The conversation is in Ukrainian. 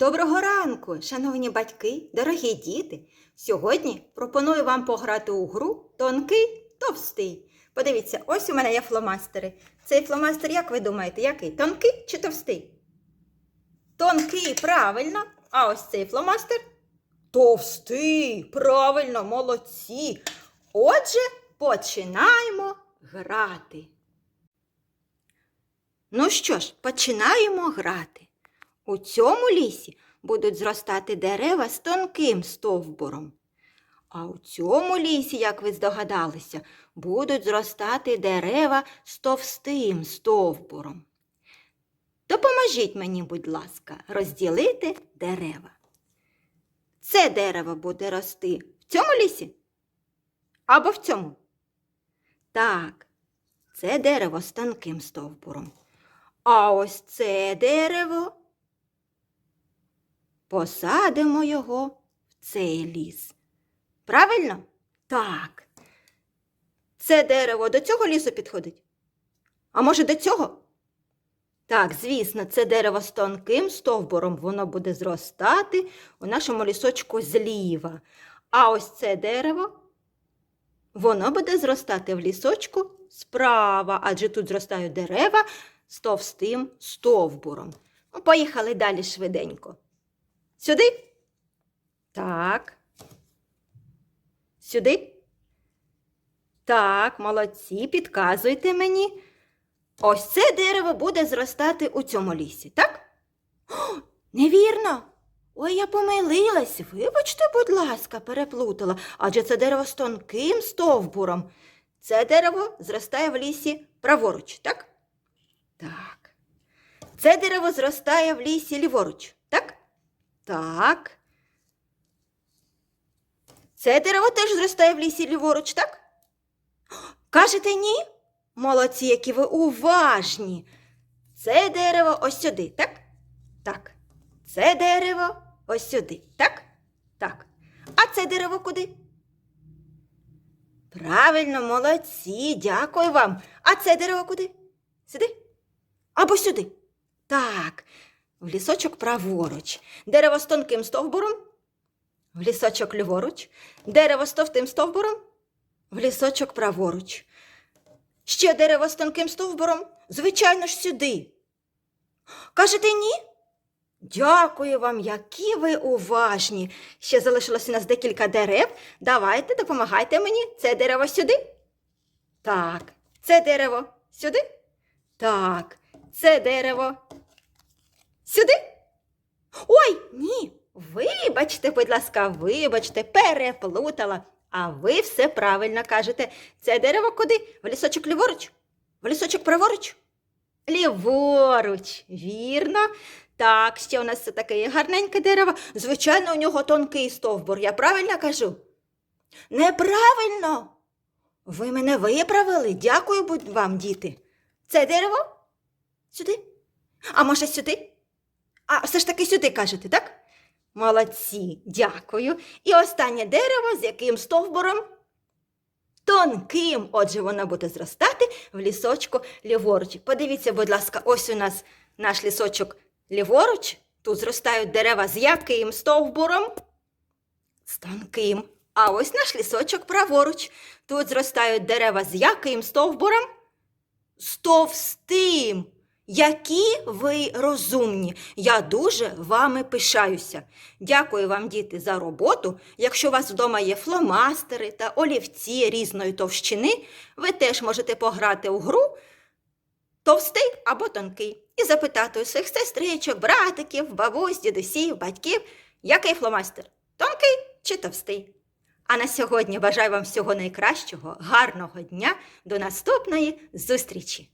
Доброго ранку, шановні батьки, дорогі діти. Сьогодні пропоную вам пограти у гру тонкий товстий. Подивіться, ось у мене є фломастери. Цей фломастер, як ви думаєте, який? Тонкий чи товстий? Тонкий, правильно. А ось цей фломастер товстий, правильно, молодці. Отже, починаємо грати. Ну що ж, починаємо грати. У цьому лісі будуть зростати дерева з тонким стовбуром. А у цьому лісі, як ви здогадалися, будуть зростати дерева з товстим стовбуром. Допоможіть мені, будь ласка, розділити дерева. Це дерево буде рости в цьому лісі? Або в цьому? Так, це дерево з тонким стовбуром. А ось це дерево. Посадимо його в цей ліс. Правильно? Так. Це дерево до цього лісу підходить? А може до цього? Так, звісно, це дерево з тонким стовбуром, воно буде зростати у нашому лісочку зліва. А ось це дерево, воно буде зростати в лісочку справа, адже тут зростають дерева з товстим стовбуром. Ну, поїхали далі швиденько. Сюди? Так. Сюди? Так, молодці, підказуйте мені. Ось це дерево буде зростати у цьому лісі, так? О, невірно. Ой, я помилилась. Вибачте, будь ласка, переплутала, адже це дерево з тонким стовбуром. Це дерево зростає в лісі праворуч, так? Так. Це дерево зростає в лісі ліворуч, так? Так. Це дерево теж зростає в лісі ліворуч, так? Кажете ні? Молодці, які ви уважні. Це дерево ось сюди, так? Так. Це дерево ось сюди, так? Так. А це дерево куди? Правильно, молодці, дякую вам. А це дерево куди? Сюди? Або сюди? Так, в лісочок праворуч. Дерево з тонким стовбуром. В лісочок ліворуч. Дерево з товстим стовбуром. В лісочок праворуч. Ще дерево з тонким стовбуром. Звичайно ж, сюди. Кажете ні? Дякую вам, які ви уважні. Ще залишилось у нас декілька дерев. Давайте допомагайте мені. Це дерево сюди. Так, це дерево сюди. Так, це дерево сюди. Ой, ні. Вибачте, будь ласка, вибачте, переплутала. А ви все правильно кажете. Це дерево куди? В лісочок ліворуч? В лісочок праворуч? Ліворуч, вірно. Так, ще у нас це таке гарненьке дерево. Звичайно, у нього тонкий стовбур. Я правильно кажу? Неправильно. Ви мене виправили. Дякую вам, діти. Це дерево? Сюди? А може сюди? А все ж таки сюди кажете, так? Молодці, дякую. І останнє дерево, з яким стовбуром? Тонким. Отже, воно буде зростати в лісочку ліворуч. Подивіться, будь ласка, ось у нас наш лісочок ліворуч. Тут зростають дерева з яким стовбуром? З тонким. А ось наш лісочок праворуч. Тут зростають дерева з яким стовбуром? З товстим. Які ви розумні! Я дуже вами пишаюся. Дякую вам, діти, за роботу. Якщо у вас вдома є фломастери та олівці різної товщини, ви теж можете пограти у гру товстий або тонкий і запитати усіх сестричок, братиків, бабусь, дідусів, батьків, який фломастер тонкий чи товстий. А на сьогодні бажаю вам всього найкращого, гарного дня, до наступної зустрічі!